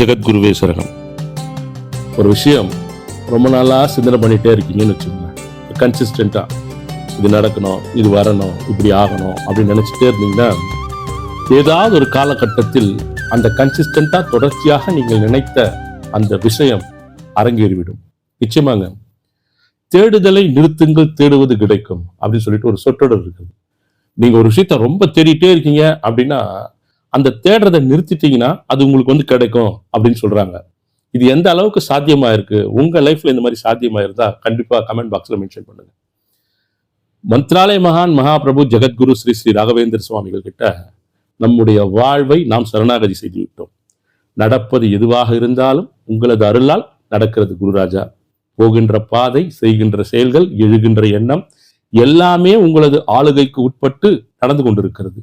ஜெகத்குருவே சரணம். ஒரு விஷயம் ரொம்ப நாளாக சிந்தனை பண்ணிகிட்டே இருக்கீங்கன்னு வச்சுக்கோங்க கன்சிஸ்டண்ட்டாக இது நடக்கணும் இது வரணும் இப்படி ஆகணும் அப்படின்னு நினச்சிட்டே இருந்தீங்கன்னா ஏதாவது ஒரு காலகட்டத்தில் அந்த கன்சிஸ்டண்ட்டாக தொடர்ச்சியாக நீங்கள் நினைத்த அந்த விஷயம் அரங்கேறிவிடும். நிச்சயமாங்க. தேடுதலை நிறுத்துங்கள் தேடுவது கிடைக்கும் அப்படின்னு சொல்லிட்டு ஒரு சொற்றொடர் இருக்குது. நீங்க ஒரு விஷயத்த ரொம்ப தேடிட்டே இருக்கீங்க அப்படின்னா அந்த தேடுறதை நிறுத்திட்டீங்கன்னா அது உங்களுக்கு வந்து கிடைக்கும் அப்படின்னு சொல்றாங்க. இது எந்த அளவுக்கு சாத்தியமா இருக்கு? உங்க லைஃப்ல இந்த மாதிரி சாத்தியமா இருந்தா கண்டிப்பா கமெண்ட் பாக்ஸ்ல மென்ஷன் பண்ணுங்க. மந்த்ராலய மகான் மகாபிரபு ஜெகத்குரு ஸ்ரீ ஸ்ரீ ராகவேந்திர சுவாமிகள் கிட்ட நம்முடைய வாழ்வை நாம் சரணாகதி செய்து விட்டோம். நடப்பது எதுவாக இருந்தாலும் உங்களது அருளால் நடக்கிறது குருராஜா. போகின்ற பாதை செய்கின்ற செயல்கள் எழுகின்ற எண்ணம் எல்லாமே உங்களது ஆளுகைக்கு உட்பட்டு நடந்து கொண்டிருக்கிறது.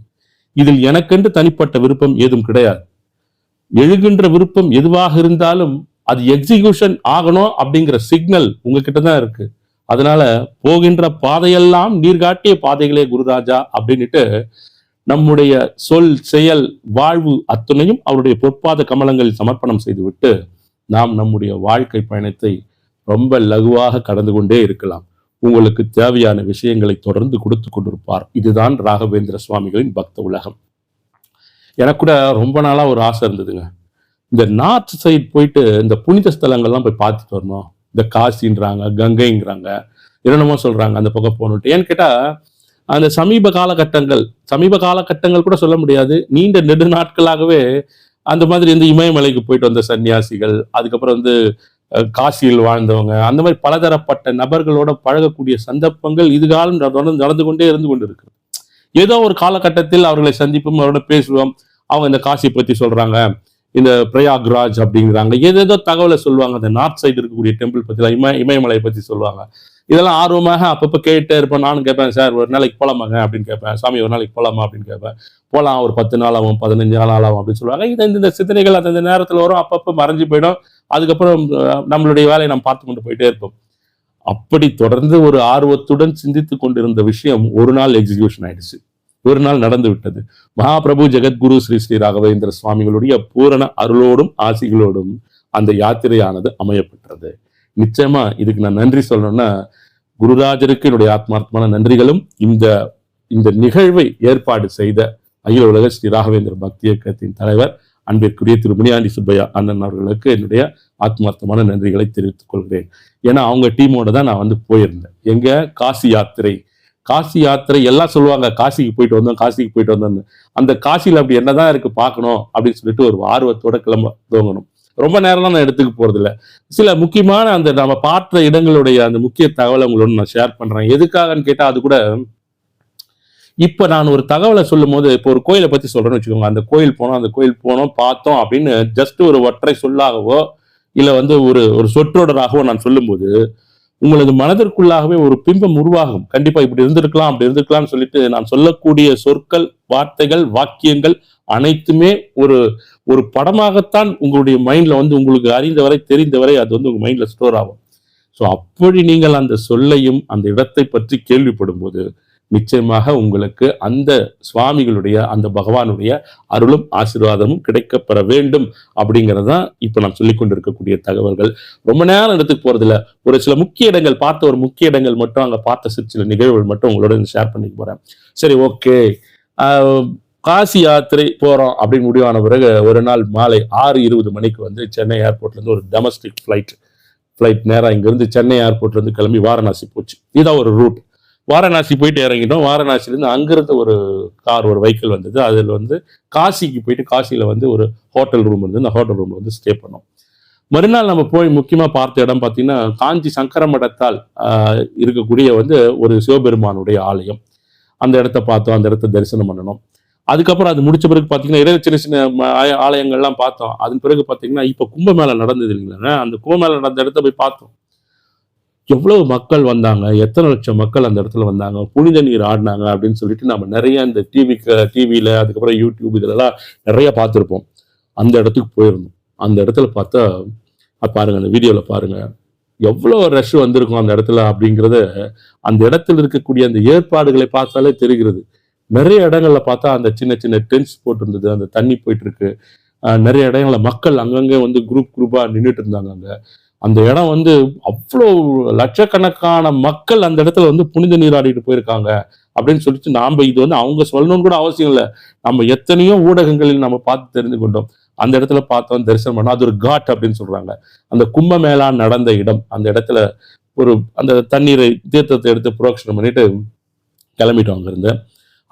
இதில் எனக்கென்று தனிப்பட்ட விருப்பம் ஏதும் கிடையாது. எழுகின்ற விருப்பம் எதுவாக இருந்தாலும் அது எக்ஸிகியூஷன் ஆகணும் அப்படிங்கிற சிக்னல் உங்ககிட்ட தான் இருக்கு. அதனால போகின்ற பாதையெல்லாம் நீர்காட்டிய பாதைகளே குருராஜா அப்படின்னுட்டு நம்முடைய சொல் செயல் வாழ்வு அத்துணையும் அவருடைய பொற்பாத கமலங்களில் சமர்ப்பணம் செய்துவிட்டு நாம் நம்முடைய வாழ்க்கை பயணத்தை ரொம்ப லகுவாக கடந்து கொண்டே இருக்கலாம். உங்களுக்கு தேவையான விஷயங்களை தொடர்ந்து கொடுத்து கொண்டிருப்பார். இதுதான் ராகவேந்திர சுவாமிகளின் பக்த உலகம். எனக்கு கூட ரொம்ப நாளா ஒரு ஆசை இருந்ததுங்க. இந்த நார்த் சைடு போயிட்டு இந்த புனித ஸ்தலங்கள்லாம் போய் பார்த்துட்டு வரணும். இந்த காசின்றாங்க கங்கைங்கிறாங்க என்னென்னமோ சொல்றாங்க அந்த பக்கம் போகணுன்ட்டு. ஏன்னு கேட்டா அந்த சமீப காலகட்டங்கள் சமீப காலகட்டங்கள் கூட சொல்ல முடியாது. நீண்ட நெடு நாட்களாகவே அந்த மாதிரி இந்த இமயமலைக்கு போயிட்டு வந்த சன்னியாசிகள் அதுக்கப்புறம் வந்து காசியில் வாழ்ந்தவங்க. அந்த மாதிரி பலதரப்பட்ட நபர்களோட பழகக்கூடிய சந்தர்ப்பங்கள் இதுகாலம் தொடர்ந்து நடந்து கொண்டே இருந்து கொண்டு இருக்கு ஏதோ ஒரு காலகட்டத்தில் அவர்களை சந்திப்போம் அவரோட பேசுவோம். அவங்க இந்த காசி பத்தி சொல்றாங்க. இந்த பிரயாக்ராஜ் அப்படிங்கிறாங்க. ஏதேதோ தகவலை சொல்லுவாங்க. அந்த நார்த் சைடு இருக்கக்கூடிய டெம்பிள் பத்தி இமய இமயமலையை பத்தி சொல்லுவாங்க. இதெல்லாம் ஆர்வமாக அப்பப்போ கேட்டே இருப்பேன். நானும் கேட்பேன் சார் ஒரு நாளைக்கு போலாமாங்க? அப்படின்னு கேட்பேன். சாமி ஒரு நாளைக்கு போலாமா? அப்படின்னு கேட்பேன். போகலாம் ஒரு பத்து நாள் ஆகும் பதினஞ்சு நாள் ஆகும் அப்படின்னு சொல்லுவாங்க. இது இந்த- இந்த சிந்தனைகள் அந்த நேரத்தில் வரும். அப்பப்போ மறைஞ்சு போயிடும். அதுக்கப்புறம் நம்மளுடைய வேலையை நாம் பார்த்து கொண்டு போயிட்டே இருப்போம். அப்படி தொடர்ந்து ஒரு ஆர்வத்துடன் சிந்தித்து கொண்டிருந்த விஷயம் ஒரு நாள் எக்ஸிகியூஷன் ஆயிடுச்சு. ஒரு நாள் நடந்து விட்டது. மகாபிரபு ஜெகத்குரு ஸ்ரீ ஸ்ரீ ராகவேந்திர சுவாமிகளுடைய பூரண அருளோடும் ஆசிகளோடும் அந்த யாத்திரையானது அமையப்பெற்றது. நிச்சயமா இதுக்கு நான் நன்றி சொல்லணும்னா குருராஜருக்கு என்னுடைய ஆத்மார்த்தமான நன்றிகளும் இந்த இந்த நிகழ்வை ஏற்பாடு செய்த அகில உலக ஸ்ரீ ராகவேந்திர பக்தி இயக்கத்தின் தலைவர் அன்பிற்குரிய திரு முனியாண்டி சுப்பையா அண்ணன் அவர்களுக்கு என்னுடைய ஆத்மார்த்தமான நன்றிகளை தெரிவித்துக் கொள்கிறேன். ஏன்னா அவங்க டீமோட தான் நான் வந்து போயிருந்தேன். எங்க? காசி யாத்திரை. காசி யாத்திரை எல்லாம் சொல்லுவாங்க காசிக்கு போயிட்டு வந்தோம் காசிக்கு போயிட்டு வந்தோம்னு. அந்த காசியில் அப்படி என்னதான் இருக்கு பார்க்கணும் அப்படின்னு சொல்லிட்டு ஒரு ஆர்வத்தோட கிளம்ப துவங்கணும். ரொம்ப நேரம்லாம் நான் எடுத்துக்க போறது சில முக்கியமான அந்த நம்ம பார்த்த இடங்களுடைய அந்த முக்கிய தகவலை உங்களோட நான் ஷேர் பண்றேன். எதுக்காகன்னு கேட்டால் அது கூட இப்போ நான் ஒரு தகவலை சொல்லும் போது இப்போ ஒரு கோயிலை பற்றி சொல்கிறேன்னு வச்சுக்கோங்க. அந்த கோயில் போனோம் அந்த கோயில் போனோம் பார்த்தோம் அப்படின்னு ஜஸ்ட் ஒரு ஒற்றை சொல்லாகவோ இல்லை வந்து ஒரு ஒரு சொற்றொடராகவோ நான் சொல்லும்போது உங்களது மனதிற்குள்ளாகவே ஒரு பிம்பம் உருவாகும். கண்டிப்பாக இப்படி இருந்திருக்கலாம் அப்படி இருந்திருக்கலாம்னு சொல்லிட்டு நான் சொல்லக்கூடிய சொற்கள் வார்த்தைகள் வாக்கியங்கள் அனைத்துமே ஒரு ஒரு படமாகத்தான் உங்களுடைய மைண்டில் வந்து உங்களுக்கு அறிந்தவரை தெரிந்தவரை அது வந்து உங்கள் மைண்டில் ஸ்டோர் ஆகும். ஸோ அப்படி நீங்கள் அந்த சொல்லையும் அந்த இடத்தை பற்றி கேள்விப்படும் போது நிச்சயமாக உங்களுக்கு அந்த சுவாமிகளுடைய அந்த பகவானுடைய அருளும் ஆசீர்வாதமும் கிடைக்கப்பெற வேண்டும் அப்படிங்கிறதான் இப்போ நான் சொல்லிக் கொண்டிருக்கக்கூடிய தகவல்கள். ரொம்ப நேரம் இடத்துக்கு போகிறதில்ல ஒரு சில முக்கிய இடங்கள் பார்த்த ஒரு முக்கிய இடங்கள் மட்டும் அங்க பார்த்த சில சில நிகழ்வுகள் மட்டும் உங்களோட ஷேர் பண்ணிக்க போறேன். சரி ஓகே காசி யாத்திரை போறோம் அப்படின்னு முடிவான பிறகு ஒரு நாள் மாலை ஆறு இருபது மணிக்கு வந்து சென்னை ஏர்போர்ட்ல இருந்து ஒரு டொமஸ்டிக் ஃபிளைட் ஃபிளைட் நேராக இங்கிருந்து சென்னை ஏர்போர்ட்ல இருந்து கிளம்பி வாரணாசி போச்சு. இதான் ஒரு ரூட் வாரணாசி போயிட்டு இறங்கிட்டோம். வாரணாசிலேருந்து அங்கிருந்து ஒரு கார் ஒரு வெஹிக்கிள் வந்தது. அதில் வந்து காசிக்கு போயிட்டு காசியில் வந்து ஒரு ஹோட்டல் ரூம் வந்து அந்த ஹோட்டல் ரூமில் வந்து ஸ்டே பண்ணோம். மறுநாள் நம்ம போய் முக்கியமாக பார்த்த இடம் பார்த்தீங்கன்னா காஞ்சி சங்கர மடத்தால் இருக்கக்கூடிய வந்து ஒரு சிவபெருமானுடைய ஆலயம். அந்த இடத்த பார்த்தோம். அந்த இடத்த தரிசனம் பண்ணணும். அதுக்கப்புறம் அது முடிச்ச பிறகு பார்த்தீங்கன்னா இடையில சின்ன சின்ன ஆலயங்கள்லாம் பார்த்தோம். அதன் பிறகு பார்த்தீங்கன்னா இப்போ கும்பமேளா நடந்தது இல்லைங்களா அந்த கும்பமேளா நடந்த இடத்த போய் பார்த்தோம். எவ்வளவு மக்கள் வந்தாங்க? எத்தனை லட்சம் மக்கள் அந்த இடத்துல வந்தாங்க? புனித நீர் ஆடினாங்க அப்படின்னு சொல்லிட்டு நம்ம நிறைய இந்த டிவிக்கு டிவியில அதுக்கப்புறம் யூடியூப் இதுலலாம் நிறைய பார்த்துருப்போம். அந்த இடத்துக்கு போயிருந்தோம். அந்த இடத்துல பார்த்தா பாருங்கள் பாருங்க அந்த வீடியோவில் பாருங்க. எவ்வளோ ரஷ் வந்திருக்கும் அந்த இடத்துல அப்படிங்கிறத அந்த இடத்துல இருக்கக்கூடிய அந்த ஏற்பாடுகளை பார்த்தாலே தெரிகிறது. நிறைய இடங்களில் பார்த்தா அந்த சின்ன சின்ன டென்ட்ஸ் போட்டிருந்தது அந்த தண்ணி போயிட்டு இருக்கு நிறைய இடங்களில் மக்கள் அங்கங்கே வந்து குரூப் குரூப்பாக நின்றுட்டு இருந்தாங்க அங்கே. அந்த இடம் வந்து அவ்வளோ லட்சக்கணக்கான மக்கள் அந்த இடத்துல வந்து புனித நீராடிட்டு போயிருக்காங்க அப்படின்னு சொல்லிட்டு நாம் இது வந்து அவங்க சொல்லணும்னு கூட அவசியம் இல்லை. நம்ம எத்தனையோ ஊடகங்களில் நம்ம பார்த்து தெரிந்து கொண்டோம். அந்த இடத்துல பார்த்தோம் தரிசனம் பண்ணோம். அது ஒரு காட் அப்படின்னு சொல்றாங்க. அந்த கும்பமேளா நடந்த இடம். அந்த இடத்துல ஒரு அந்த தண்ணீரை தீர்த்தத்தை எடுத்து புரோக்ஷனம் பண்ணிட்டு கிளம்பிட்டோம் அங்கிருந்து.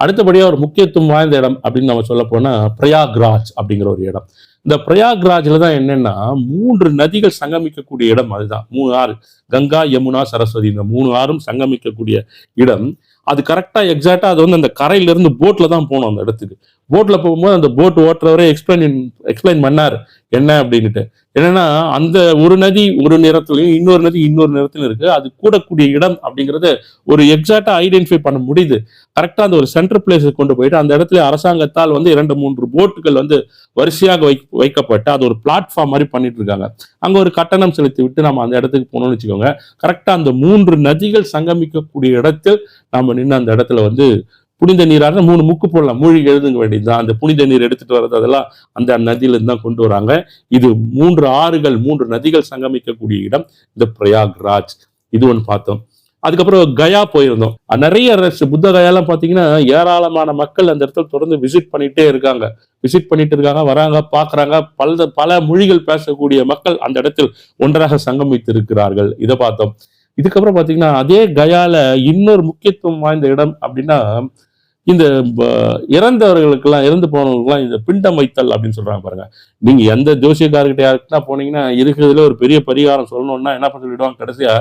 அடுத்தபடியாக ஒரு முக்கியத்துவம் வாய்ந்த இடம் அப்படின்னு நம்ம சொல்ல போனால் பிரயாக்ராஜ் அப்படிங்கிற ஒரு இடம். இந்த பிரயாக்ராஜில் தான் என்னென்னா மூன்று நதிகள் சங்கமிக்கக்கூடிய இடம் அதுதான். மூணு ஆறு. கங்கா யமுனா சரஸ்வதி இந்த மூணு ஆறும் சங்கமிக்கக்கூடிய இடம். அது கரெக்டாக எக்ஸாக்டாக அது வந்து அந்த கரையிலேருந்து போட்டில் தான் போனோம் அந்த இடத்துக்கு. போட்டில் போகும்போது அந்த போட் ஓட்டுறவரே எக்ஸ்பிளைன் எக்ஸ்பிளைன் பண்ணார். என்ன அப்படின்னுட்டு. என்னன்னா அந்த ஒரு நதி ஒரு நிறத்துலையும் இன்னொரு நதி இன்னொரு நிறத்திலும் இருக்கு. அது கூடக்கூடிய இடம் அப்படிங்கறத ஒரு எக்ஸாக்டா ஐடென்டிஃபை பண்ண முடியுது. கரெக்டா அந்த ஒரு சென்டர் பிளேஸுக்கு கொண்டு போயிட்டு அந்த இடத்துல அரசாங்கத்தால் வந்து இரண்டு மூன்று போட்டுகள் வந்து வரிசையாக வை வைக்கப்பட்டு அது ஒரு பிளாட்ஃபார்ம் மாதிரி பண்ணிட்டு இருக்காங்க. அங்க ஒரு கட்டணம் செலுத்தி விட்டு நம்ம அந்த இடத்துக்கு போனோம்னு வச்சுக்கோங்க. கரெக்டா அந்த மூன்று நதிகள் சங்கமிக்கக்கூடிய இடத்தில் நம்ம நின்று அந்த இடத்துல வந்து புனித நீராக மூணு முக்கு போடலாம். மூழ்கி எழுதுங்க வேண்டியதுதான். அந்த புனித நீர் எடுத்துட்டு வர்றது அதெல்லாம் அந்த நதியிலிருந்து தான் கொண்டு வராங்க. இது மூன்று ஆறுகள் மூன்று நதிகள் சங்கமிக்கக்கூடிய இடம் இந்த பிரயாக்ராஜ். இது ஒன்று பார்த்தோம். அதுக்கப்புறம் கயா போயிருந்தோம். நிறைய ரஷ் புத்த கயாலாம் பார்த்தீங்கன்னா ஏராளமான மக்கள் அந்த இடத்துல தொடர்ந்து விசிட் பண்ணிட்டே இருக்காங்க. விசிட் பண்ணிட்டு இருக்காங்க வராங்க பார்க்குறாங்க. பல பல மொழிகள் பேசக்கூடிய மக்கள் அந்த இடத்தில் ஒன்றாக சங்கமித்து இருக்கிறார்கள் இதை பார்த்தோம். இதுக்கப்புறம் பார்த்தீங்கன்னா அதே கயால இன்னொரு முக்கியத்துவம் வாய்ந்த இடம் அப்படின்னா இந்த இறந்தவர்களுக்கெல்லாம் இறந்து போனவங்களுக்குலாம் இந்த பிண்டம் வைத்தல் அப்படின்னு சொல்றாங்க பாருங்க. நீங்க எந்த ஜோசியக்காரர்கிட்ட யாருக்குன்னா போனீங்கன்னா இருக்கிறதுல ஒரு பெரிய பரிகாரம் சொல்லணும்னா என்ன பண்ண சொல்லிடுவாங்க? கடைசியா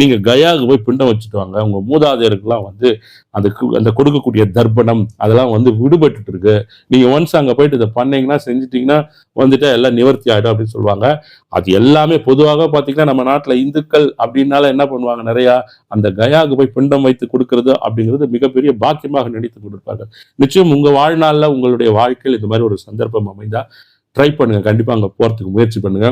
நீங்க கயாவுக்கு போய் பிண்டம் வச்சுட்டு வாங்க. உங்க மூதாதையருக்குலாம் வந்து அந்த கு- அந்த கொடுக்கக்கூடிய தர்ப்பணம் அதெல்லாம் வந்து விடுபட்டு இருக்கு நீங்கள் ஒன்ஸ் அங்கே போயிட்டு இதை பண்ணீங்கன்னா செஞ்சிட்டிங்கன்னா வந்துட்டு எல்லாம் நிவர்த்தி ஆகிடும் அப்படின்னு சொல்லுவாங்க. அது எல்லாமே பொதுவாக பார்த்தீங்கன்னா நம்ம நாட்டில் இந்துக்கள் அப்படின்னால என்ன பண்ணுவாங்க நிறையா? அந்த கயாவுக்கு போய் பிண்டம் வைத்து கொடுக்கறது அப்படிங்கிறது மிகப்பெரிய பாக்கியமாக நினைத்து கொண்டிருப்பாங்க நிச்சயம் உங்கள் வாழ்நாளில் உங்களுடைய வாழ்க்கையில் இந்த மாதிரி ஒரு சந்தர்ப்பம் அமைந்தால் ட்ரை பண்ணுங்க. கண்டிப்பாக அங்கே போகிறதுக்கு முயற்சி பண்ணுங்க.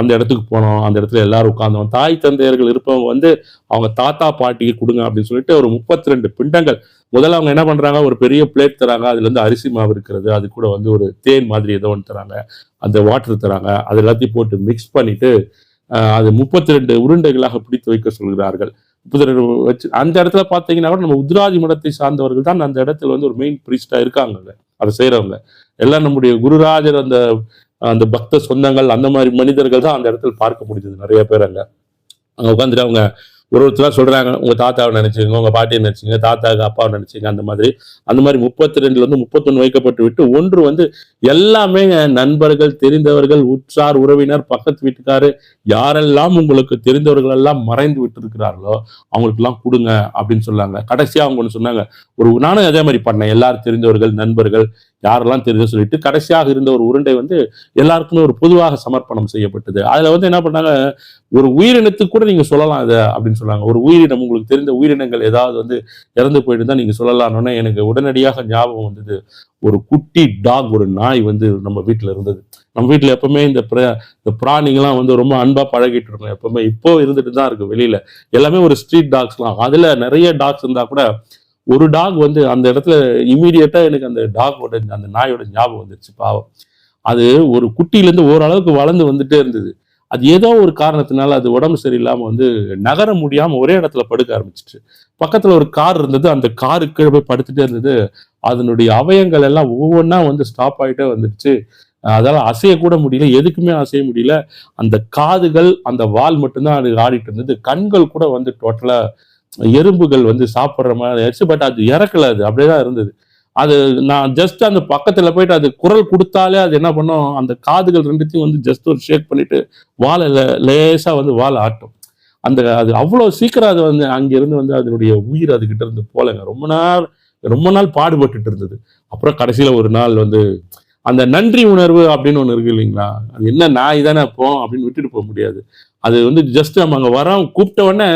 அந்த இடத்துக்கு போனோம். அந்த இடத்துல எல்லாரும் உட்காந்தோம் தாய் தந்தையர்கள் இருப்பவங்க வந்து அவங்க தாத்தா பாட்டிக்கு கொடுங்க அப்படின்னு சொல்லிட்டு ஒரு முப்பத்தி ரெண்டு பிண்டங்கள். முதல்ல அவங்க என்ன பண்றாங்க? ஒரு பெரிய பிளேட் தராங்க. அதுல இருந்து அரிசி மாவு இருக்கிறது. அது கூட வந்து ஒரு தேன் மாதிரி ஏதோ ஒன்று தராங்க. அந்த வாட்டர் தராங்க. அது எல்லாத்தையும் போட்டு மிக்ஸ் பண்ணிட்டு அது முப்பத்தி ரெண்டு உருண்டைகளாக பிடித்து வைக்க சொல்கிறார்கள். முப்பத்தி ரெண்டு வச்சு அந்த இடத்துல பார்த்தீங்கன்னா கூட நம்ம உத்ராதி மடத்தை சார்ந்தவர்கள் தான் அந்த இடத்துல வந்து ஒரு மெயின் பிரீஸ்டா இருக்காங்க. அதை செய்கிறவங்க எல்லாம் நம்முடைய குருராஜர் அந்த அந்த பக்த சொந்தங்கள் அந்த மாதிரி மனிதர்கள் தான் அந்த இடத்துல பார்க்க முடிஞ்சது. நிறைய பேர் அங்க. அங்க உட்காந்துட்டு அவங்க ஒரு ஒருத்தர் சொல்றாங்க. உங்க தாத்தாவை நினைச்சுங்க உங்க பாட்டியை நினைச்சுங்க தாத்தாவுக்கு அப்பாவை நினைச்சுங்க அந்த மாதிரி. அந்த மாதிரி முப்பத்தி ரெண்டுல இருந்து முப்பத்தொன்னு வைக்கப்பட்டு விட்டு ஒன்று வந்து எல்லாமே நண்பர்கள் தெரிந்தவர்கள் உற்றார் உறவினர் பக்கத்து வீட்டுக்காரு யாரெல்லாம் உங்களுக்கு தெரிந்தவர்கள் எல்லாம் மறைந்து விட்டு இருக்கிறார்களோ அவங்களுக்கு எல்லாம் கொடுங்க அப்படின்னு சொன்னாங்க. கடைசியா அவங்க ஒன்று சொன்னாங்க ஒரு நானும் அதே மாதிரி பண்ணேன். எல்லாரும் தெரிந்தவர்கள் நண்பர்கள் யாரெல்லாம் தெரியுது சொல்லிட்டு கடைசியாக இருந்த ஒரு உருண்டை வந்து எல்லாருக்குமே ஒரு பொதுவாக சமர்ப்பணம் செய்யப்பட்டது. அதில் வந்து என்ன பண்ணாங்க ஒரு உயிரினத்துக்கு கூட நீங்கள் சொல்லலாம் இதை அப்படின்னு சொன்னாங்க. ஒரு உயிரினம் உங்களுக்கு தெரிந்த உயிரினங்கள் ஏதாவது வந்து இறந்து போயிட்டு நீங்கள் நீங்க சொல்லலாம்னு எனக்கு உடனடியாக ஞாபகம் வந்தது. ஒரு குட்டி டாக் ஒரு நாய் வந்து நம்ம வீட்டில் இருந்தது. நம்ம வீட்டில் எப்பவுமே இந்த பிர- இந்த பிராணிகள்லாம் வந்து ரொம்ப அன்பாக பழகிட்டு இருக்கோம் எப்பவுமே இப்போ இருந்துட்டு தான் இருக்கு வெளியில். எல்லாமே ஒரு ஸ்ட்ரீட் டாக்ஸ்லாம். அதில் நிறைய டாக்ஸ் இருந்தால் கூட ஒரு டாக் வந்து அந்த இடத்துல இமீடியட்டா எனக்கு அந்த டாகோட அந்த நாயோட ஞாபகம் வந்துருச்சு பாவம். அது ஒரு குட்டியிலேருந்து ஓரளவுக்கு வளர்ந்து வந்துட்டே இருந்தது. அது ஏதோ ஒரு காரணத்தினால அது உடம்பு சரியில்லாமல் வந்து நகர முடியாமல் ஒரே இடத்துல படுக்க ஆரம்பிச்சிட்டு பக்கத்தில் ஒரு கார் இருந்தது அந்த காரு கீழே போய் படுத்துட்டே இருந்தது. அதனுடைய அவயங்கள் எல்லாம் ஒவ்வொன்றா வந்து ஸ்டாப் ஆகிட்டே வந்துடுச்சு அதால் அசையக்கூட முடியல எதுக்குமே அசைய முடியல. அந்த காதுகள் அந்த வால் மட்டும்தான் அது ஆடிட்டு இருந்தது. கண்கள் கூட வந்து டோட்டலாக எறும்புகள் வந்து சாப்பிட்ற மாதிரி ஆயிடுச்சு பட் அது இறக்கல அது அப்படியே தான் இருந்தது. அது நான் ஜஸ்ட் அந்த பக்கத்தில் போயிட்டு அது குரல் கொடுத்தாலே அது என்ன பண்ணும் அந்த காதுகள் ரெண்டுத்தையும் வந்து ஜஸ்ட் ஒரு ஷேக் பண்ணிட்டு வாழை லே- வந்து வாழை ஆட்டும். அந்த அது அவ்வளோ சீக்கிரம் அது வந்து அங்கேருந்து வந்து அதனுடைய உயிர் அதுகிட்ட இருந்து போலங்க. ரொம்ப நாள் ரொம்ப நாள் பாடுபட்டுட்டு இருந்தது. அப்புறம் கடைசியில் ஒரு நாள் வந்து அந்த நன்றி உணர்வு அப்படின்னு ஒன்று இருக்கு இல்லைங்களா? அது என்ன நான் இதானே போம் அப்படின்னு விட்டுட்டு போக முடியாது. அது வந்து ஜஸ்ட் நம்ம அங்கே வரோம் கூப்பிட்ட உடனே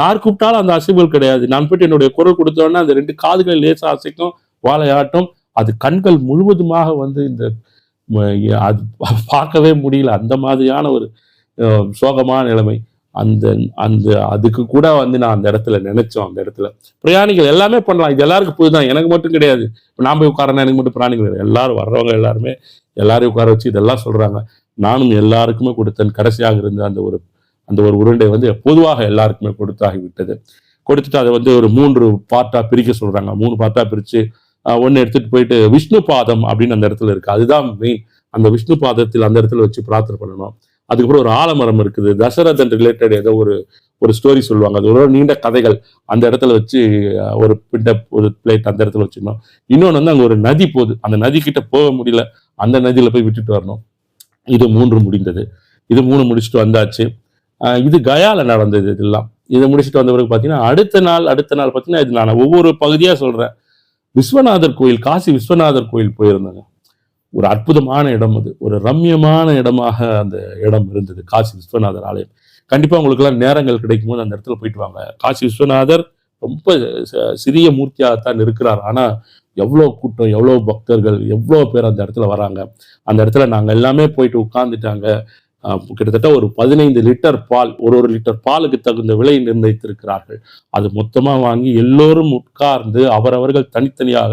யார் கூப்பிட்டாலும் அந்த அசைவுகள் கிடையாது. நான் போயிட்டு என்னுடைய குரல் கொடுத்த உடனே அந்த ரெண்டு காதுகள் லேசாக அசைக்கும் வாழையாட்டும் அது கண்கள் முழுவதுமாக வந்து இந்த அது பார்க்கவே முடியல. அந்த மாதிரியான ஒரு சோகமான நிலைமை. அந்த அந்த அதுக்கு கூட வந்து நான் அந்த இடத்துல நினைச்சோம் அந்த இடத்துல. பிரயாணிகள் எல்லாமே பண்ணலாம். இது எல்லாருக்கும் புதுதான். எனக்கு மட்டும் கிடையாது. இப்ப நான் போய் உட்காரனா எனக்கு மட்டும் பிராணிகள் கிடையாது எல்லாரும் வர்றவங்க எல்லாருமே எல்லாரையும் உட்கார வச்சு இதெல்லாம் சொல்றாங்க. நானும் எல்லாருக்குமே கொடுத்தேன். கடைசியாக இருந்த அந்த ஒரு அந்த ஒரு உருண்டை வந்து பொதுவாக எல்லாருக்குமே கொடுத்தாகி விட்டது. கொடுத்துட்டு அதை வந்து ஒரு மூன்று பார்ட்டா பிரிக்க சொல்றாங்க. மூணு பார்ட்டா பிரிச்சு ஒன்று எடுத்துட்டு போயிட்டு விஷ்ணு பாதம் அப்படின்னு அந்த இடத்துல இருக்கு. அதுதான் மெயின் அந்த விஷ்ணு பாதத்தில் அந்த இடத்துல வச்சு பிரார்த்தனை பண்ணணும். அதுக்கப்புறம் ஒரு ஆலமரம் இருக்குது. தசரதன் ரிலேட்டட் ஏதோ ஒரு ஒரு ஸ்டோரி சொல்லுவாங்க. அது ஒரு நீண்ட கதைகள். அந்த இடத்துல வச்சு ஒரு பிண்ட ஒரு பிளேட் அந்த இடத்துல வச்சிடணும் இன்னொன்று வந்து அங்கே ஒரு நதி போகுது. அந்த நதி கிட்ட போக முடியல. அந்த நதியில் போய் விட்டுட்டு வரணும். இது மூன்று முடிந்தது. இது மூணு முடிச்சுட்டு வந்தாச்சு. இது கயால நடந்தது இதெல்லாம். இதை முடிச்சுட்டு வந்த பிறகு பார்த்தீங்கன்னா அடுத்த நாள் அடுத்த நாள் பார்த்தீங்கன்னா இது நான் ஒவ்வொரு பகுதியாக சொல்கிறேன் விஸ்வநாதர் கோயில் காசி விஸ்வநாதர் கோயில் போயிருந்தேங்க. ஒரு அற்புதமான இடம் அது. ஒரு ரம்யமான இடமாக அந்த இடம் இருந்தது காசி விஸ்வநாதர் ஆலயம். கண்டிப்பாக உங்களுக்கெல்லாம் நேரங்கள் கிடைக்கும் போது அந்த இடத்துல போயிட்டு வாங்க. காசி விஸ்வநாதர் ரொம்ப ச- சிறிய மூர்த்தியாகத்தான் இருக்கிறார். ஆனால் எவ்வளோ கூட்டம் எவ்வளோ பக்தர்கள் எவ்வளோ பேர் அந்த இடத்துல வராங்க. அந்த இடத்துல நாங்கள் எல்லாமே போயிட்டு உட்காந்துட்டாங்க கிட்டத்தட்ட ஒரு பதினைந்து லிட்டர் பால் ஒரு ஒரு லிட்டர் பாலுக்கு தகுந்த விலை நிர்ணயித்திருக்கிறார்கள். அது மொத்தமாக வாங்கி எல்லோரும் உட்கார்ந்து அவரவர்கள் தனித்தனியாக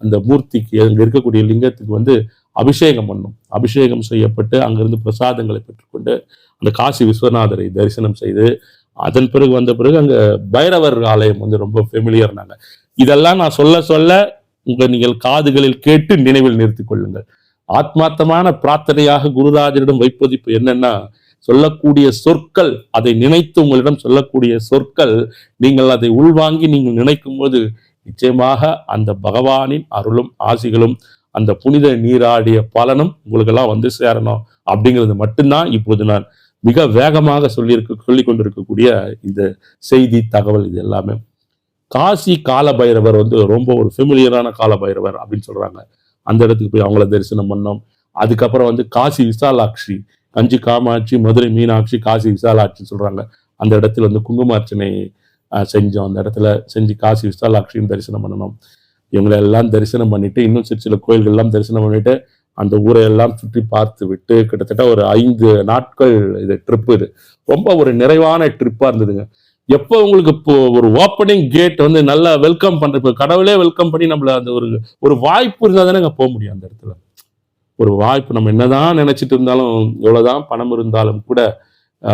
அந்த மூர்த்திக்கு அங்கே இருக்கக்கூடிய லிங்கத்துக்கு வந்து அபிஷேகம் பண்ணும். அபிஷேகம் செய்யப்பட்டு அங்கிருந்து பிரசாதங்களை பெற்றுக்கொண்டு அந்த காசி விஸ்வநாதரை தரிசனம் செய்து அதன் பிறகு வந்த பிறகு அங்கே பைரவர் ஆலயம் வந்து ரொம்ப ஃபெமிலியர்னாங்க இதெல்லாம் நான் சொல்ல சொல்ல உங்கள் நீங்கள் காதுகளில் கேட்டு நினைவில் நிறுத்திக் கொள்ளுங்கள். ஆத்மார்த்தமான பிரார்த்தனையாக குருராஜரிடம் வைப்பது இப்போ என்னன்னா சொல்லக்கூடிய சொற்கள் அதை நினைத்து உங்களிடம் சொல்லக்கூடிய சொற்கள் நீங்கள் அதை உள்வாங்கி நீங்கள் நினைக்கும் போது நிச்சயமாக அந்த பகவானின் அருளும் ஆசிகளும் அந்த புனித நீராடிய பலனும் உங்களுக்கெல்லாம் வந்து சேரணும். அப்படிங்கிறது மட்டும்தான் இப்போது நான் மிக வேகமாக சொல்லியிருக்க சொல்லி கொண்டிருக்கக்கூடிய இந்த செய்தி தகவல் இது எல்லாமே. காசி காலபைரவர் வந்து ரொம்ப ஒரு ஃபெமிலியரான காலபைரவர் அப்படின்னு சொல்றாங்க. அந்த இடத்துக்கு போய் அவங்கள தரிசனம் பண்ணோம். அதுக்கப்புறம் வந்து காசி விசாலாட்சி கஞ்சி காமாட்சி மதுரை மீனாட்சி காசி விசாலாட்சின்னு சொல்றாங்க. அந்த இடத்துல வந்து குங்குமார்ச்சனை செஞ்சோம். அந்த இடத்துல செஞ்சு காசி விசாலாட்சியும் தரிசனம் பண்ணணும். இவங்களை எல்லாம் தரிசனம் பண்ணிட்டு இன்னும் சிறு சில கோயில்கள் எல்லாம் தரிசனம் பண்ணிட்டு அந்த ஊரை எல்லாம் சுற்றி பார்த்து விட்டு கிட்டத்தட்ட ஒரு ஐந்து நாட்கள் இது ட்ரிப்பு இது. ரொம்ப ஒரு நிறைவான ட்ரிப்பாக இருந்ததுங்க. எப்போ உங்களுக்கு இப்போ ஒரு ஓப்பனிங் கேட் வந்து நல்லா வெல்கம் பண்ற இப்போ கடவுளே வெல்கம் பண்ணி நம்மள அந்த ஒரு ஒரு வாய்ப்பு இருந்தால் தானே போக முடியும் அந்த இடத்துல. ஒரு வாய்ப்பு நம்ம என்னதான் நினைச்சிட்டு இருந்தாலும் எவ்வளோதான் பணம் இருந்தாலும் கூட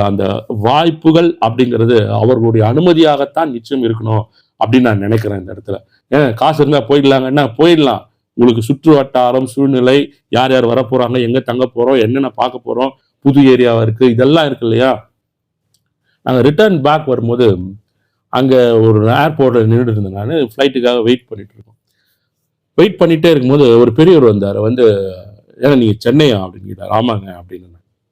அந்த வாய்ப்புகள் அப்படிங்கிறது அவர்களுடைய அனுமதியாகத்தான் நிச்சயம் இருக்கணும் அப்படின்னு நான் நினைக்கிறேன் இந்த இடத்துல. ஏன் காசு இருந்தால் போயிடலாங்கன்னா போயிடலாம். உங்களுக்கு சுற்று வட்டாரம் சூழ்நிலை யார் யார் வரப்போகிறாங்க எங்கே தங்க போகிறோம் என்னென்ன பார்க்க போகிறோம் புது ஏரியாவாக இருக்குது இதெல்லாம் இருக்கு இல்லையா? நாங்கள் ரிட்டர்ன் பேக் வரும்போது அங்கே ஒரு ஏர்போர்ட்டில் நின்றுட்டு இருந்தேன் நான். ஃப்ளைட்டுக்காக வெயிட் பண்ணிட்டு இருக்கோம். வெயிட் பண்ணிகிட்டே இருக்கும்போது ஒரு பெரியவர் வந்தார். வந்து ஏன்னா நீங்கள் சென்னையா? அப்படின்னு கேட்டார். ஆமாங்க அப்படின்னு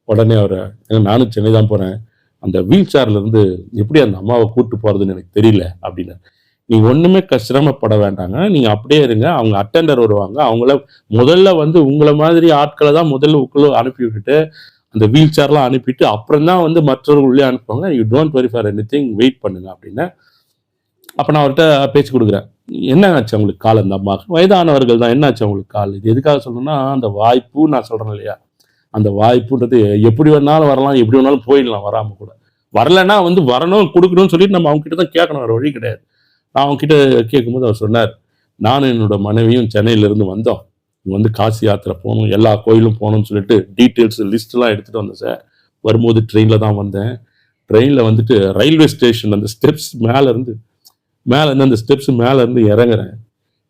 உடனே அவர் ஏங்க நானும் சென்னை தான் போகிறேன் அந்த வீல் சேர்லேருந்து எப்படி அந்த அம்மாவை கூப்பிட்டு போகிறதுன்னு எனக்கு தெரியல அப்படின்னு. நீங்க ஒன்றுமே கஷ்டமப்பட வேண்டாங்க. நீங்கள் அப்படியே இருங்க. அவங்க அட்டெண்டர் வருவாங்க. அவங்கள முதல்ல வந்து உங்களை மாதிரி ஆட்களை தான் முதல்ல உக்குள்ள அனுப்பி விட்டுட்டு அந்த வீல் சேர்லாம் அனுப்பிட்டு அப்புறம் தான் வந்து மற்றவர்கள் அனுப்புவாங்க. You don't worry for anything wait பண்ணுங்க அப்படின்னு அப்போ நான் அவர்கிட்ட பேச்சு கொடுக்குறேன். என்ன ஆச்சு அவங்களுக்கு கால் அந்த அம்மாவுக்கு? வயதானவர்கள் தான். என்ன ஆச்சு அவங்களுக்கு கால்? இது எதுக்காக சொல்லணும்னா அந்த வாய்ப்பு நான் சொல்கிறேன் இல்லையா? அந்த வாய்ப்புன்றது எப்படி வேணாலும் வரலாம். எப்படி வேணாலும் போயிடலாம் வராமல் கூட. வரலைன்னா வந்து வரணும் கொடுக்கணும்னு சொல்லிட்டு நம்ம அவங்ககிட்ட தான் கேட்கணும். வேறு வழி கிடையாது. நான் அவங்ககிட்ட கேட்கும்போது அவர் சொன்னார் நானும் என்னோட மனைவியும் சென்னையிலேருந்து வந்தோம். வந்து காசி யாத்திரை போகணும் எல்லா கோயிலும் போகணும்னு சொல்லிட்டு டீட்டெயில்ஸ் லிஸ்ட்லாம் எடுத்துகிட்டு வந்தேன் சார். வரும்போது ட்ரெயினில் தான் வந்தேன். ட்ரெயினில் வந்துட்டு ரயில்வே ஸ்டேஷன் அந்த ஸ்டெப்ஸ் மேலேருந்து மேலேருந்து அந்த ஸ்டெப்ஸ் மேலேருந்து இறங்குறேன்.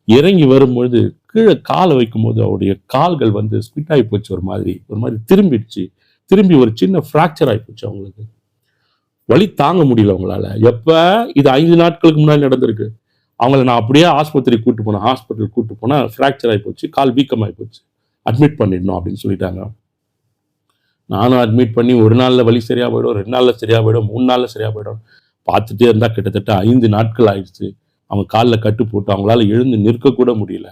இறங்கி வரும்பொழுது கீழே காலை வைக்கும்போது அவருடைய கால்கள் வந்து ஸ்பிட் ஆகி போச்சு ஒரு மாதிரி. ஒரு மாதிரி திரும்பிடுச்சு. திரும்பி ஒரு சின்ன ஃப்ராக்சர் ஆகி போச்சு அவங்களுக்கு. வலி தாங்க முடியல அவங்களால. எப்போ? இது ஐந்து நாட்களுக்கு முன்னாடி நடந்திருக்கு. அவங்கள நான் அப்படியே ஆஸ்பத்திரி கூட்டு போனேன். ஹாஸ்பிட்டல் கூட்டு போனால் ஃப்ராக்சர் ஆகி போச்சு. கால் வீக்கம் ஆகி போச்சு. அட்மிட் பண்ணிடணும் அப்படின்னு சொல்லிட்டாங்க. நானும் அட்மிட் பண்ணி ஒரு நாளில் வலி சரியாக போயிடும் ரெண்டு நாளில் சரியாக போயிடும் மூணு நாளில் சரியாக போயிடும். பார்த்துட்டே இருந்தால் கிட்டத்தட்ட ஐந்து நாட்கள் ஆயிடுச்சு. அவங்க காலில் கட்டு போட்டு அவங்களால எழுந்து நிற்கக்கூட முடியல.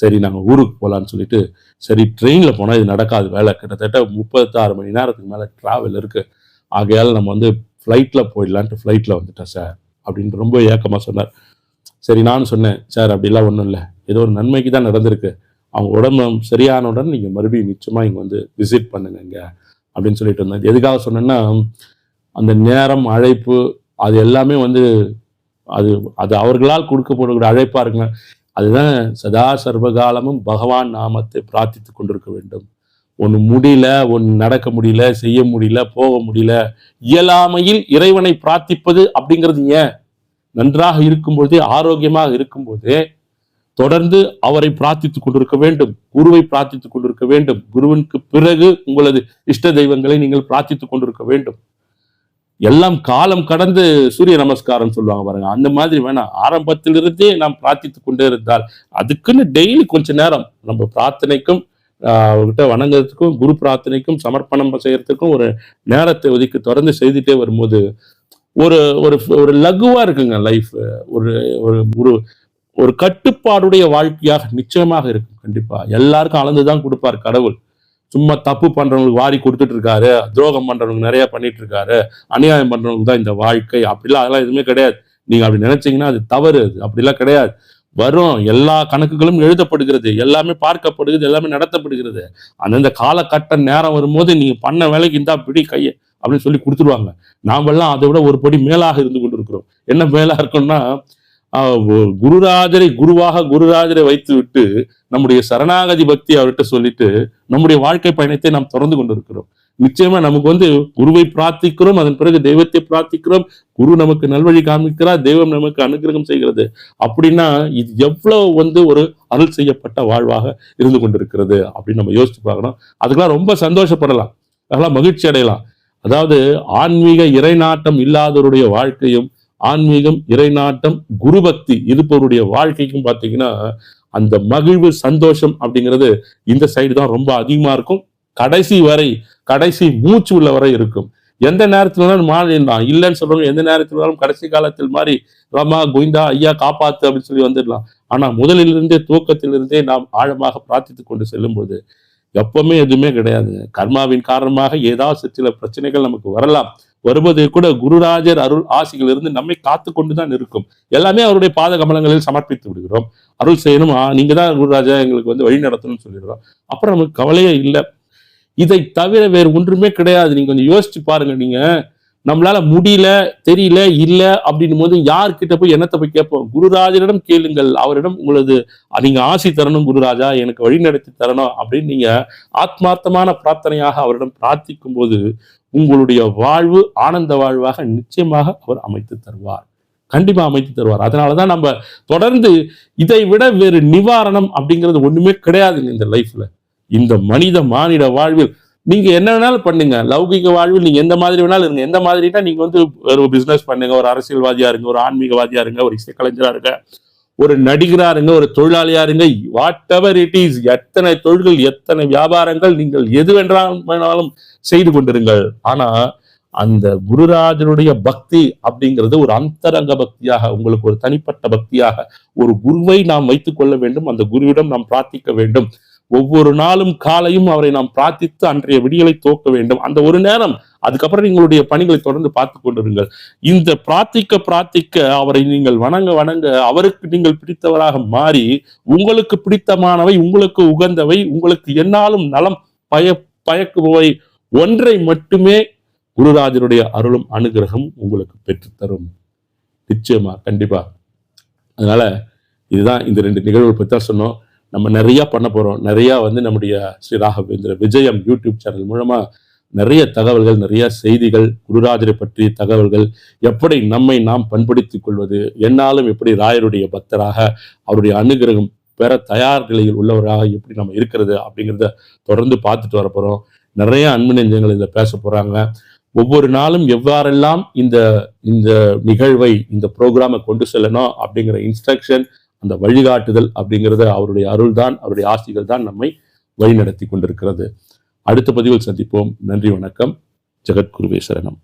சரி நாங்கள் ஊருக்கு போகலான்னு சொல்லிட்டு சரி ட்ரெயினில் போனால் இது நடக்காது வேலை. கிட்டத்தட்ட முப்பத்தாறு மணி நேரத்துக்கு மேலே ட்ராவல் இருக்குது ஆகையால் நம்ம வந்து ஃப்ளைட்டில் போயிடலான்ட்டு ஃப்ளைட்டில் வந்துட்டேன் சார். அப்படின்னு ரொம்ப ஏக்கமாக சொன்னார். சரி நான் சொன்னேன் சார் அப்படிலாம் ஒன்றும் இல்லை. ஏதோ ஒரு நன்மைக்கு தான் நடந்திருக்கு. அவங்க உடம்பு சரியான உடனே நீங்கள் மறுபடியும் நிச்சயமாக இங்கே வந்து விசிட் பண்ணுங்க அப்படின்னு சொல்லிட்டு இருந்தேன் எதுக்காக சொன்னேன்னா அந்த நேரம் அழைப்பு அது எல்லாமே வந்து அது அது அவர்களால் கொடுக்கப்படக்கூடிய அழைப்பாக இருக்குங்க அதுதான் சதா சர்வகாலமும் பகவான் நாமத்தை பிரார்த்தித்து கொண்டிருக்க வேண்டும். ஒன்று முடியல ஒன்று நடக்க முடியல செய்ய முடியல போக முடியல இயலாமையில் இறைவனை பிரார்த்திப்பது அப்படிங்கிறது ஏன்? நன்றாக இருக்கும்போது ஆரோக்கியமாக இருக்கும்போது தொடர்ந்து அவரை பிரார்த்தித்துக் கொண்டிருக்க வேண்டும். குருவை பிரார்த்தித்துக் கொண்டிருக்க வேண்டும். குருவனுக்கு பிறகு உங்களது இஷ்ட தெய்வங்களை நீங்கள் பிரார்த்தித்துக் கொண்டிருக்க வேண்டும். எல்லாம் காலம் கடந்து சூரிய நமஸ்காரம் சொல்லுவாங்க பாருங்க. அந்த மாதிரி வேணாம் ஆரம்பத்திலிருந்தே நாம் பிரார்த்தித்துக் கொண்டே இருந்தால் அதுக்குன்னு டெய்லி கொஞ்ச நேரம் நம்ம பிரார்த்தனைக்கும் ஆஹ் அவர்கிட்ட வணங்குறதுக்கும் குரு பிரார்த்தனைக்கும் சமர்ப்பணம் செய்யறதுக்கும் ஒரு நேரத்தை ஒதுக்கி தொடர்ந்து செய்துட்டே வரும்போது ஒரு ஒரு ஒரு லகுவா இருக்குங்க லைஃப் ஒரு ஒரு ஒரு ஒரு கட்டுப்பாடுடைய வாழ்க்கையாக நிச்சயமாக இருக்கும் கண்டிப்பா. எல்லாருக்கும் அளந்துதான் கொடுப்பார் கடவுள். சும்மா தப்பு பண்றவங்களுக்கு வாரி கொடுத்துட்டு இருக்காரு துரோகம் பண்றவங்களுக்கு நிறைய பண்ணிட்டு இருக்காரு அநியாயம் பண்றவங்களுக்கு தான் இந்த வாழ்க்கை. அப்படிலாம் அதெல்லாம் எதுவுமே கிடையாது. நீங்க அப்படி நினைச்சீங்கன்னா அது தவறு அது அப்படிலாம் கிடையாது. வரும் எல்லா கணக்குகளும் எழுதப்படுகிறது எல்லாமே பார்க்கப்படுகிறது எல்லாமே நடத்தப்படுகிறது. அந்தந்த காலகட்ட நேரம் வரும்போது நீங்க பண்ண வேலைக்கு இந்தா பிடி கையை அப்படின்னு சொல்லி கொடுத்துருவாங்க. நாமெல்லாம் அதை விட ஒரு படி மேலாக இருந்து கொண்டு இருக்கிறோம் என்ன மேலாக இருக்கோம்னா குருராஜரை குருவாக குருராஜரை வைத்து விட்டு நம்முடைய சரணாகதி பக்தி அவர்கிட்ட சொல்லிட்டு நம்முடைய வாழ்க்கை பயணத்தை நாம் தொடர்ந்து கொண்டு இருக்கிறோம் நிச்சயமா நமக்கு வந்து குருவை பிரார்த்திக்கிறோம் அதன் பிறகு தெய்வத்தை பிரார்த்திக்கிறோம். குரு நமக்கு நல்வழி காமிக்கிறார் தெய்வம் நமக்கு அனுகிரகம் செய்கிறது. அப்படின்னா இது எவ்வளவு வந்து ஒரு அருள் செய்யப்பட்ட வாழ்வாக இருந்து கொண்டிருக்கிறது அப்படின்னு நம்ம யோசிச்சு பார்க்கணும். அதுக்கெல்லாம் ரொம்ப சந்தோஷப்படலாம். அதெல்லாம் மகிழ்ச்சி அடையலாம். அதாவது ஆன்மீக இறைநாட்டம் இல்லாதவருடைய வாழ்க்கையும் ஆன்மீகம் இறைநாட்டம் குருபக்தி இருப்பவருடைய வாழ்க்கைக்கும் பார்த்தீங்கன்னா அந்த மகிழ்வு சந்தோஷம் அப்படிங்கிறது இந்த சைடு தான் ரொம்ப அதிகமா இருக்கும். கடைசி வரை கடைசி மூச்சு உள்ள வரை இருக்கும். எந்த நேரத்துல வேணாலும் மாறிடலாம் இல்லைன்னு சொல்றவங்க எந்த நேரத்துல வேணாலும் கடைசி காலத்தில் மாதிரி ரமா கோவிந்தா ஐயா காப்பாத்து அப்படின்னு சொல்லி வந்துடலாம். ஆனா முதலிலிருந்தே துவக்கத்திலிருந்தே நாம் ஆழமாக பிரார்த்தித்துக் கொண்டு செல்லும்போது எப்பவுமே எதுவுமே கிடையாது. கர்மாவின் காரணமாக ஏதாவது சில பிரச்சனைகள் நமக்கு வரலாம். வருவது கூட குருராஜர் அருள் ஆசிகள் இருந்து நம்மை காத்து கொண்டுதான் இருக்கும். எல்லாமே அவருடைய பாத கமலங்களில் சமர்ப்பித்து விடுகிறோம். அருள் செய்யணும். நீங்க தான் குருராஜா எங்களுக்கு வந்து வழி நடத்தணும்னு சொல்லிடுறோம் அப்புறம் நமக்கு கவலையே இல்லை. இதை தவிர வேறு ஒன்றுமே கிடையாது. நீங்க கொஞ்சம் யோசிச்சு பாருங்க நீங்க. நம்மளால முடியல தெரியல இல்ல அப்படின்னும் போது யார்கிட்ட போய் என்னத்தை போய் கேட்போம்? குருராஜரிடம் கேளுங்கள். அவரிடம் உங்களது நீங்க ஆசி தரணும் குருராஜா எனக்கு வழிநடத்தி தரணும் அப்படின்னு நீங்க ஆத்மார்த்தமான பிரார்த்தனையாக அவரிடம் பிரார்த்திக்கும் போது உங்களுடைய வாழ்வு ஆனந்த வாழ்வாக நிச்சயமாக அவர் அமைத்து தருவார். கண்டிப்பா அமைத்து தருவார். அதனாலதான் நம்ம தொடர்ந்து இதை விட வேறு நிவாரணம் அப்படிங்கிறது ஒண்ணுமே கிடையாதுங்க இந்த லைஃப்ல இந்த மனித மானிட வாழ்வில் நீங்க என்ன வேணாலும் பண்ணுங்க. லௌகிக வாழ்வில் நீங்க எந்த மாதிரி வேணாலும் இருங்க. எந்த மாதிரினா நீங்க வந்து ஒரு பிசினஸ் பண்ணுங்க. ஒரு அரசியல்வாதியா இருங்க. ஒரு ஆன்மீகவாதியா இருங்க. ஒரு இசைக்கலைஞரா இருங்க. ஒரு நடிகரா இருங்க. ஒரு தொழிலாளியா இருங்க. வாட் எவர் இட் இஸ் எத்தனை தொழில்கள் எத்தனை வியாபாரங்கள் நீங்கள் எது வேணாலும் செய்து கொண்டிருங்கள். ஆனா அந்த குருராஜனுடைய பக்தி அப்படிங்கிறது ஒரு அந்தரங்க பக்தியாக உங்களுக்கு ஒரு தனிப்பட்ட பக்தியாக ஒரு குருவை நாம் வைத்துக் கொள்ள வேண்டும். அந்த குருவிடம் நாம் பிரார்த்திக்க வேண்டும். ஒவ்வொரு நாளும் காலையும் அவரை நாம் பிரார்த்தித்து அன்றைய விடியலை துவக்க வேண்டும். அந்த ஒரு நேரம் அதுக்கப்புறம் நீங்களுடைய பணிகளை தொடர்ந்து பார்த்து கொண்டிருங்கள். இந்த பிரார்த்திக்க பிரார்த்திக்க அவரை நீங்கள் வணங்க வணங்க அவருக்கு நீங்கள் பிடித்தவராக மாறி உங்களுக்கு பிடித்தமானவை உங்களுக்கு உகந்தவை உங்களுக்கு என்னாலும் நலம் பய பயக்குபவை ஒன்றை மட்டுமே குருராஜருடைய அருளும் அனுகிரகம் உங்களுக்கு பெற்றுத்தரும். நிச்சயமா கண்டிப்பா. அதனால இதுதான் இந்த ரெண்டு நிகழ்வு பற்றி தான் சொன்னோம். நம்ம நிறையா பண்ண போகிறோம் நிறையா வந்து நம்முடைய ஸ்ரீ ராகவேந்திர விஜயம் யூடியூப் சேனல் மூலமாக நிறைய தகவல்கள் நிறைய செய்திகள் குருராஜரை பற்றிய தகவல்கள் எப்படி நம்மை நாம் பண்படுத்திக் கொள்வது என்னாலும் எப்படி ராயருடைய பக்தராக அவருடைய அனுகிரகம் பெற தயார் நிலையில் உள்ளவராக எப்படி நம்ம இருக்கிறது அப்படிங்கிறத தொடர்ந்து பார்த்துட்டு வர போறோம். நிறைய அன்பு நெஞ்சங்கள் இதில் பேச போகிறாங்க ஒவ்வொரு நாளும் எவ்வாறெல்லாம் இந்த இந்த நிகழ்வை இந்த ப்ரோக்ராமை கொண்டு செல்லணும் அப்படிங்கிற இன்ஸ்ட்ரக்ஷன் அந்த வழிகாட்டுதல் அப்படிங்கிறத அவருடைய அருள்தான் அவருடைய ஆசிகள் தான் நம்மை வழிநடத்தி கொண்டிருக்கிறது. அடுத்த பதிவில் சந்திப்போம். நன்றி வணக்கம். ஜெகத்குருவே சரணம்.